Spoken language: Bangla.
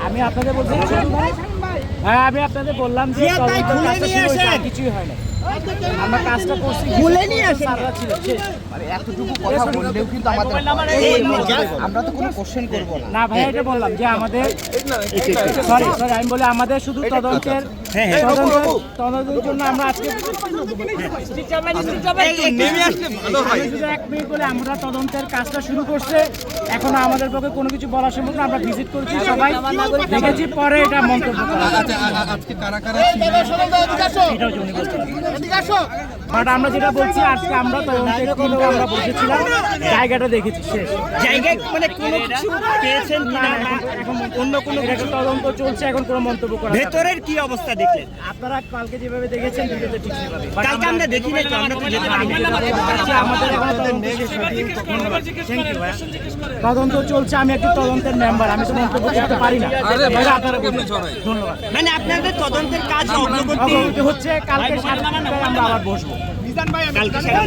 আমি আপনাদের বলছি হ্যাঁ আমি আপনাদের বললাম যে কিছুই হয় না আমরা কাজটা করছি নিয়ে। মানে এতটুকু কথা বললেও কিন্তু আমাদের আমরা তো কোনো কোশ্চেন করব না। না ভাই এটা বললাম যে আমাদের সরি সরি আমি বলি আমাদের শুধু তদন্তের তদন্তের তদন্তের জন্য আমরা আজকে নেমে আসলে ভালো হয়। আমি শুধু এক মিনিট বলে আমরা তদন্তের কাজটা শুরু করছে। এখনও আমাদের পক্ষে কোনো কিছু বলা সম্ভব না। আমরা ভিজিট করেছি সবাই। দেখেছি পরে এটা মন্তব্য বাট আমরা যেটা বলছি আজকে আমরা তদন্তের টিমটা আমরা বসেছিলাম। জায়গাটা দেখেছি শেষ। জায়গায় মানে কোনো কিছু পেয়েছেন না, কিনা? না, এখন অন্য কোনো তদন্ত চলছে এখন কোনো মন্তব্য করা ভেতরের কি অবস্থা? দেখলেন? আপনারা কালকে যেভাবে দেখেছেন ভিডিওতে ঠিক সেভাবে। কালকে আমরা দেখি নাই তো আমরা তো যেতে পারি আমাদের এখনও তদন্ত ধন্যবাদ। চলছে আমি একটি তদন্তের মেম্বার আমি তো মন্তব্য করতে পারি না। আপনারা ধন্যবাদ। মানে আপনাদের তদন্তের কাজ অগ্রগতি হচ্ছে কালকে সাড়ে আমরা আবার বসবো। কালকে সারা